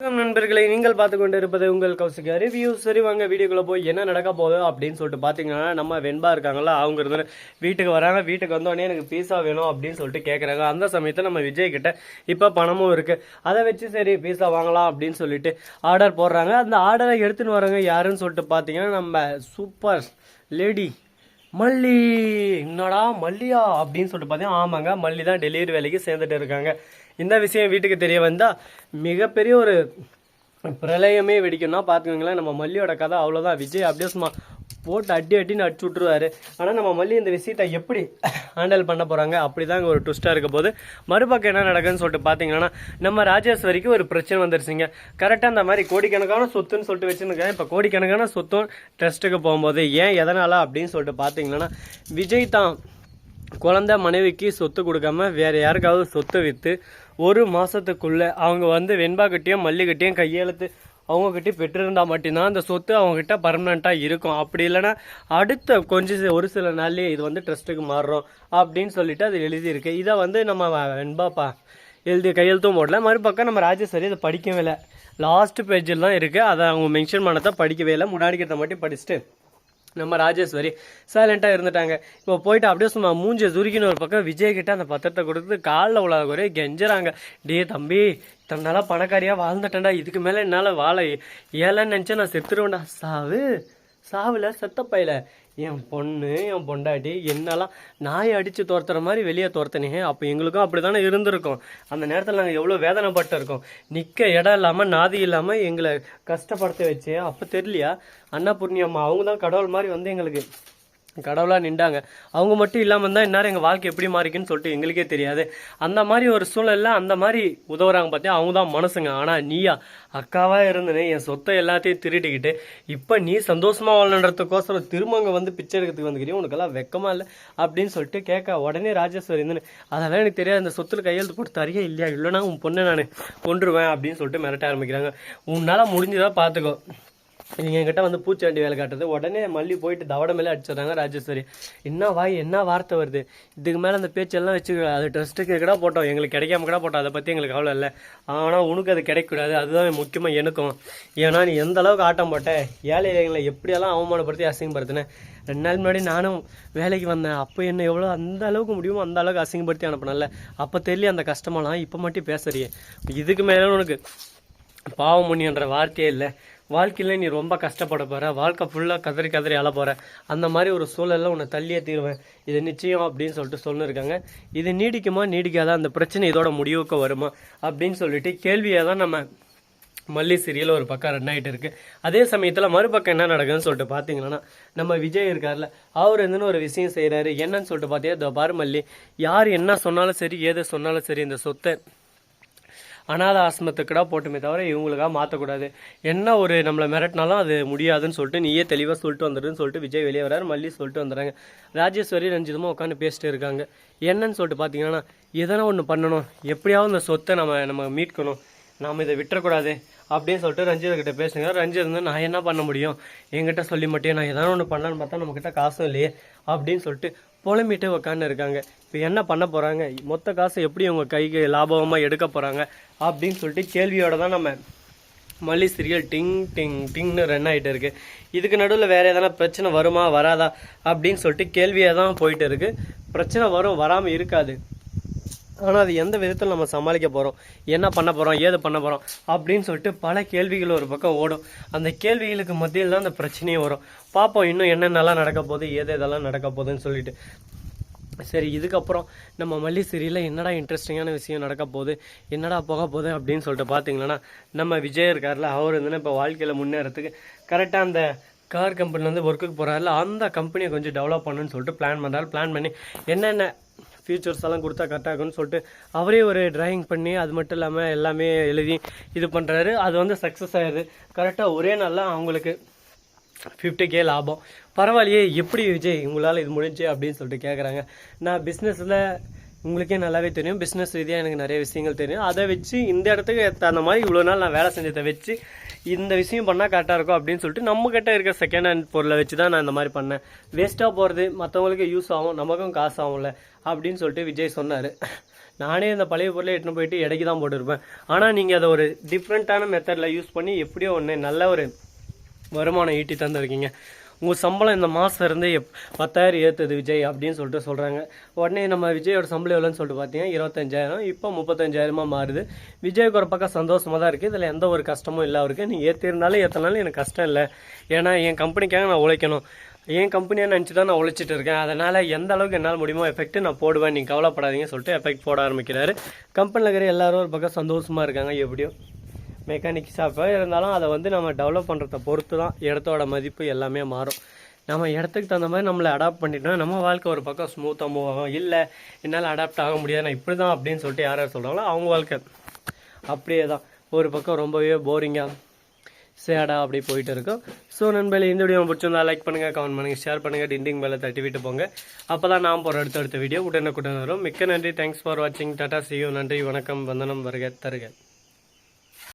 வணக்கம் நண்பர்களை நீங்கள் பார்த்து கொண்டு இருப்பது உங்கள் கௌசிகா ரிவ்யூ சரி வாங்க வீடியோக்குள்ள போய் என்ன நடக்க போகுது அப்படின்னு சொல்லிட்டு பார்த்தீங்கன்னா நம்ம வெண்பா இருக்காங்களா அவங்க இருந்து வீட்டுக்கு வராங்க. வீட்டுக்கு வந்தோடனே எனக்கு பீஸா வேணும் அப்படின்னு சொல்லிட்டு கேட்குறாங்க அந்த சமயத்தில் நம்ம விஜய் கிட்ட இப்போ பணமும் இருக்கு. அதை வச்சு சரி பீஸா வாங்கலாம் அப்படின்னு சொல்லிட்டு ஆர்டர் போடுறாங்க. அந்த ஆர்டரை எடுத்துன்னு வராங்க யாருன்னு சொல்லிட்டு பார்த்தீங்கன்னா நம்ம சூப்பர் லேடி மல்லி. என்னடா மல்லியா அப்படின்னு சொல்லிட்டு பார்த்தீங்கன்னா ஆமாங்க மல்லி தான் டெலிவரி வேலைக்கு சேர்ந்துட்டு இருக்காங்க. இந்த விஷயம் வீட்டுக்கு தெரிய வந்தா மிகப்பெரிய ஒரு பிரளயமே வெடிக்கும்னா பார்த்துக்கோங்களேன் நம்ம மல்லியோட கதை அவ்வளோதான் விஜய் அப்படியே சும்மா போட்டு அடி அடின்னு அடிச்சு விட்ருவாரு ஆனால் நம்ம மல்லி இந்த விஷயத்தை எப்படி ஹேண்டில் பண்ண போகிறாங்க அப்படி தான் ஒரு ட்விஸ்ட்டாக இருக்க போது மறுபக்கம் என்ன நடக்குதுன்னு சொல்லிட்டு பார்த்தீங்கன்னா நம்ம ராஜேஸ்வரிக்கு ஒரு பிரச்சனை வந்துருச்சுங்க. கரெக்டாக அந்த மாதிரி கோடிக்கணக்கான சொத்துன்னு சொல்லிட்டு வச்சுருக்கேன் இப்போ கோடிக்கணக்கான சொத்தும் ட்ரஸ்ட்டுக்கு போகும்போது ஏன் எதனால் அப்படின்னு சொல்லிட்டு பார்த்தீங்கன்னா விஜய் தான் குழந்தை மனைவிக்கு சொத்து கொடுக்காம வேறு யாருக்காவது சொத்து விற்று ஒரு மாதத்துக்குள்ளே அவங்க வந்து வெண்பாக்கிட்டையும் மல்லிகிட்டையும் கையெழுத்து அவங்கக்கிட்ட பெற்றிருந்தா மட்டும்தான் அந்த சொத்து அவங்ககிட்ட பர்மனெண்ட்டாக இருக்கும். அப்படி இல்லைன்னா அடுத்த கொஞ்சம் ஒரு சில நாள்லேயே இது வந்து ட்ரஸ்ட்டுக்கு மாறுறோம் அப்படின்னு சொல்லிட்டு அது எழுதியிருக்கு. இதை வந்து நம்ம வெண்பாப்பா எழுதி கையெழுத்தும் போடல. மறுபக்கம் நம்ம ராஜேஸ்வரி அதை படிக்கவே இல்லை. லாஸ்ட் பேஜில் தான் இருக்குது அதை அவங்க மென்ஷன் பண்ணதான் படிக்கவே இல்லை. முன்னாடிக்கிறத மட்டும் படிச்சுட்டு நம்ம ராஜேஸ்வரி சைலண்டாக இருந்துட்டாங்க. இப்போ போயிட்டு அப்படியே சும்மா மூஞ்ச சுருக்கின்னு ஒரு பக்கம் விஜய் கிட்ட அந்த பத்திரத்தை கொடுத்து காலில் உள்ள குறைய கெஞ்சுறாங்க. டே தம்பி இத்தனை நாளாக பணக்காரியாக வாழ்ந்துட்டேன்டா. இதுக்கு மேலே என்னால் வாழ ஏலன்னு நினச்சா நான் செத்துருவேன்டா. சாவு. சாவில் செத்தப்பையில் என் பொண்ணு என் பொண்டாட்டி என்னெல்லாம் நாயை அடித்து துரத்துற மாதிரி வெளியே துரத்தினே அப்போ எங்களுக்கும் அப்படி தானே இருந்திருக்கும். அந்த நேரத்தில் நாங்கள் எவ்வளோ வேதனைப்பட்டு இருக்கோம் நிற்க இடம் இல்லாமல் நாதி இல்லாமல் எங்களை கஷ்டப்படுத்த வச்சு அப்போ தெரியலையா? அண்ணா அம்மா அவங்க தான் கடவுள் மாதிரி வந்து எங்களுக்கு கடவுளாக நின்றாங்க. அவங்க மட்டும் இல்லாமல் இருந்தால் இந்நேரம் எங்கள் வாழ்க்கை எப்படி மாறிக்குன்னு சொல்லிட்டு எங்களுக்கே தெரியாது. அந்த மாதிரி ஒரு சூழலில் அந்த மாதிரி உதவுறாங்க பார்த்தியா அவங்க தான் மனசுங்க ஆனால் நீயா? அக்காவாக இருந்தனே என் சொத்தை எல்லாத்தையும் திருட்டிக்கிட்டு இப்போ நீ சந்தோஷமாக வாழணுன்றதுக்கோசரம் திருமங்க வந்து பிச்சை எடுக்கிறதுக்கு வந்துக்கிறீங்க உனக்கெல்லாம் வெக்கமாக இல்லை? அப்படின்னு சொல்லிட்டு கேட்க உடனே ராஜேஸ்வரி இருந்தேன் அதெல்லாம் எனக்கு தெரியாது. அந்த சொத்துல கையெழுத்து போட்டு தரையே இல்லையா? இல்லைனா உன் பொண்ணை நான் கொண்டுருவேன் அப்படின்னு சொல்லிட்டு மிரட்ட ஆரம்பிக்கிறாங்க. உன்னால் முடிஞ்சதாக பார்த்துக்கோ நீங்கள் என்கிட்ட வந்து பூச்சாண்டி வேலை காட்டுறது உடனே மல்லி போயிட்டு தவட மேலே அடிச்சிடுறாங்க ராஜேஸ்வரி. என்ன வாய் என்ன வார்த்தை வருது? இதுக்கு மேலே அந்த பேச்செல்லாம் வச்சு அது ட்ரெஸ்ட்டுக்கு கூட போட்டோம்? எங்களுக்கு கிடைக்காம கூட போட்டோம். அதை பற்றி எங்களுக்கு கவலை இல்லை. ஆனால் உனக்கு அது கிடைக்கக்கூடாது. அதுதான் முக்கியமாக எனக்கும். ஏன்னா நீ எந்த அளவுக்கு ஆட்டம் போட்ட? ஏழை இளைஞர்களை எப்படியெல்லாம் அவமானப்படுத்தி அசிங்கப்படுத்தினேன் ரெண்டு நாள் முன்னாடி நானும் வேலைக்கு வந்தேன். அப்போ என்ன எவ்வளோ அந்த அளவுக்கு முடியுமோ அந்த அளவுக்கு அசிங்கப்படுத்தி அனுப்பினல அப்போ தெரியல அந்த கஷ்டமெல்லாம். இப்போ மட்டும் பேசுறியே. இதுக்கு மேலே உனக்கு பாவமுனின்ற வார்த்தையே இல்லை. வாழ்க்கையில் நீ ரொம்ப கஷ்டப்பட போற. வாழ்க்கை ஃபுல்லாக கதறி கதறி அழ போற. அந்த மாதிரி ஒரு சூழல்ல உன்னை தள்ளியே தீருவேன். இது நிச்சயம் அப்படின்னு சொல்லிட்டு சொல்லியிருக்காங்க இது நீடிக்குமா? நீடிக்காதா? அந்த பிரச்சனை இதோட முடிவுக்கு வருமா? அப்படின்னு சொல்லிட்டு கேள்வியை தான் நம்ம மல்லி சீரியல் ஒரு பக்கம் ரன் ஆகிட்டு இருக்கு. அதே சமயத்தில் மறுபக்கம் என்ன நடக்குதுன்னு சொல்லிட்டு பார்த்தீங்கன்னா நம்ம விஜய் இருக்கார்ல அவர் இருந்துன்னு ஒரு விஷயம் செய்கிறாரு என்னன்னு சொல்லிட்டு பார்த்தீங்கன்னா பாரு மல்லி யார் என்ன சொன்னாலும் சரி ஏது சொன்னாலும் சரி இந்த சொத்தை அனாத ஆசிரமத்துக்குடா போட்டுமே தவிர இவங்களுக்காக மாற்றக்கூடாது என்ன ஒரு நம்மளை மிரட்டினாலும் அது முடியாதுன்னு சொல்லிட்டு நீயே தெளிவாக சொல்லிட்டு வந்துடுன்னு சொல்லிட்டு விஜய் வெளியே வராரு. மல்லி சொல்லிட்டு வந்துடுறாங்க. ராஜேஸ்வரி ரஞ்சிதமாக உட்காந்து பேசிட்டு இருக்காங்க. என்னன்னு சொல்லிட்டு பார்த்தீங்கன்னா எதனா ஒன்று பண்ணணும். எப்படியாவது இந்த சொத்தை நம்ம நம்ம மீட்கணும். நாம் இதை விட்டுறக்கூடாது. அப்படின்னு சொல்லிட்டு ரஞ்சிதர்கிட்ட பேசுங்க. ரஞ்சித் வந்து நான் என்ன பண்ண முடியும்? என்கிட்ட சொல்லி மாட்டேன் நான் எதனா ஒன்று பண்ணலான்னு பார்த்தா நம்மக்கிட்ட காசும் இல்லையே அப்படின்னு சொல்லிட்டு புலம்பிட்டு உட்காந்து இருக்காங்க இப்போ என்ன பண்ண போகிறாங்க மொத்த காசை எப்படி அவங்க கைக்கு லாபகமாக எடுக்க போகிறாங்க அப்படின்னு சொல்லிட்டு கேள்வியோட தான் நம்ம மல்லி சீரியல் டிங் டிங் டிங்னு ரன் ஆகிட்டு இருக்குது இதுக்கு நடுவில் வேறு எதனா பிரச்சனை வருமா வராதா? அப்படின்னு சொல்லிட்டு கேள்வியாக தான் போயிட்டு இருக்குது பிரச்சனை வரும் வராமல் இருக்காது. ஆனால் அது எந்த விதத்தில் நம்ம சமாளிக்க போகிறோம் என்ன பண்ண போகிறோம் ஏது பண்ண போகிறோம் அப்படின்னு சொல்லிட்டு பல கேள்விகள் ஒரு பக்கம் ஓடும். அந்த கேள்விகளுக்கு மத்தியில் தான் அந்த பிரச்சனையே வரும். பார்ப்போம் இன்னும் என்னென்னலாம் நடக்க போகுது ஏது எதெல்லாம் நடக்க போகுதுன்னு சொல்லிட்டு. சரி இதுக்கப்புறம் நம்ம மல்லி சீரியலில் என்னடா இன்ட்ரெஸ்டிங்கான விஷயம் நடக்க போகுது என்னடா போக போகுது அப்படின்னு சொல்லிட்டு பார்த்தீங்கன்னா நம்ம விஜய் இருக்கார்ல அவர் வந்து இப்போ வாழ்க்கையில் முன்னேறதுக்கு கரெக்டாக அந்த கார் கம்பெனிலேருந்து ஒர்க்குக்கு போகிறாருல அந்த கம்பெனியை கொஞ்சம் டெவலப் பண்ணணும்னு சொல்லிட்டு பிளான் பண்ணுறாரு பிளான் பண்ணி என்னென்ன ஃபீச்சர்ஸ் எல்லாம் கொடுத்தா கரெக்டாக சொல்லிட்டு அவரே ஒரு டிராயிங் பண்ணி அது மட்டும் இல்லாமல் எல்லாமே எழுதி இது பண்ணுறாரு அது வந்து சக்ஸஸ் ஆயிடுது. கரெக்டாக ஒரே நாளில் அவங்களுக்கு ஃபிஃப்டி கே லாபம். பரவாயில்லையே எப்படி விஜய் உங்களால் இது முடிஞ்சு அப்படின்னு சொல்லிட்டு கேட்குறாங்க நான் பிஸ்னஸில் உங்களுக்கே நல்லாவே தெரியும். பிஸ்னஸ் ரீதியாக எனக்கு நிறைய விஷயங்கள் தெரியும். அதை வச்சு இந்த இடத்துக்கு தகுந்த மாதிரி இவ்வளோ நாள் நான் வேலை செஞ்சதை வச்சு இந்த விஷயம் பண்ணால் கரெக்டாக இருக்கும் அப்படின்னு சொல்லிட்டு நம்ம கிட்ட இருக்க செகண்ட் ஹேண்ட் பொருளை வச்சு தான் நான் இந்த மாதிரி பண்ணேன். வேஸ்ட்டாக போகிறது மற்றவங்களுக்கு யூஸ் ஆகும் நமக்கும் காசு ஆகும்ல அப்படின்னு சொல்லிட்டு விஜய் சொன்னார். நானே இந்த பழைய பொருளை எட்டுன்னு போயிட்டு இடைக்கு தான் போட்டிருப்பேன். ஆனால் நீங்கள் அதை ஒரு டிஃப்ரெண்ட்டான மெத்தடில் யூஸ் பண்ணி எப்படியோ ஒன்று நல்ல ஒரு வருமானம் ஈட்டி தந்துருக்கீங்க. உங்கள் சம்பளம் இந்த மாதம் இருந்து எப் பத்தாயிரம் ஏற்றுது விஜய் அப்படின்னு சொல்லிட்டு சொல்கிறாங்க உடனே நம்ம விஜயோட சம்பளம் எவ்வளோன்னு சொல்லிட்டு பார்த்தீங்கன்னா இருபத்தஞ்சாயிரம். இப்போ முப்பத்தஞ்சாயிரமாக மாறுது. விஜய்க்கு ஒரு பக்கம் சந்தோஷமாக தான் இருக்குது இதில் எந்த ஒரு கஷ்டமும் இல்லை அவருக்கு நீ ஏற்றிருந்தாலும் ஏற்றினாலும் எனக்கு கஷ்டம் இல்லை. ஏன்னா என் கம்பெனிக்காக நான் உழைக்கணும். என் கம்பெனியாக நினச்சி தான் நான் உழைச்சிட்டு இருக்கேன். அதனால் எந்த அளவுக்கு என்னால் முடியுமோ எஃபெக்ட் நான் போடுவேன். நீங்கள் கவலைப்படாதீங்கன்னு சொல்லிட்டு எஃபெக்ட் போட ஆரம்பிக்கிறாரு. கம்பெனியில் இருக்கிற எல்லாரும் ஒரு பக்கம் சந்தோஷமாக இருக்காங்க. எப்படியும் மெக்கானிக் ஷாப்பாக இருந்தாலும் அதை வந்து நம்ம டெவலப் பண்ணுறத பொறுத்து தான் இடத்தோட மதிப்பு எல்லாமே மாறும். நம்ம இடத்துக்கு தகுந்த மாதிரி நம்மளை அடாப்ட் பண்ணிட்டோம்னா நம்ம வாழ்க்கை ஒரு பக்கம் ஸ்மூத்தாக மூவ் ஆகும். இல்லை என்னால் அடாப்ட் ஆக முடியாது நான் இப்படி தான் அப்படின்னு சொல்லிட்டு யார் யார் சொல்கிறாங்களோ அவங்க வாழ்க்கை. அப்படியே தான் ஒரு பக்கம் ரொம்பவே போரிங்காக சேடாக அப்படி போயிட்டு இருக்கும். ஸோ நண்பர்களே இந்த வீடியோ பிடிச்சிருந்தா லைக் பண்ணுங்கள் கமெண்ட் பண்ணுங்கள் ஷேர் பண்ணுங்கள் டிண்டிங் மேலே தட்டி விட்டு போங்க. அப்போ தான் நான் போகிற அடுத்த அடுத்த வீடியோ உடனே உடனுக்குடன் வரும். மிக்க நன்றி. தேங்க்ஸ் ஃபார் வாட்சிங் டாட்டா சியூ நன்றி வணக்கம் வந்தனம் வருக தருக.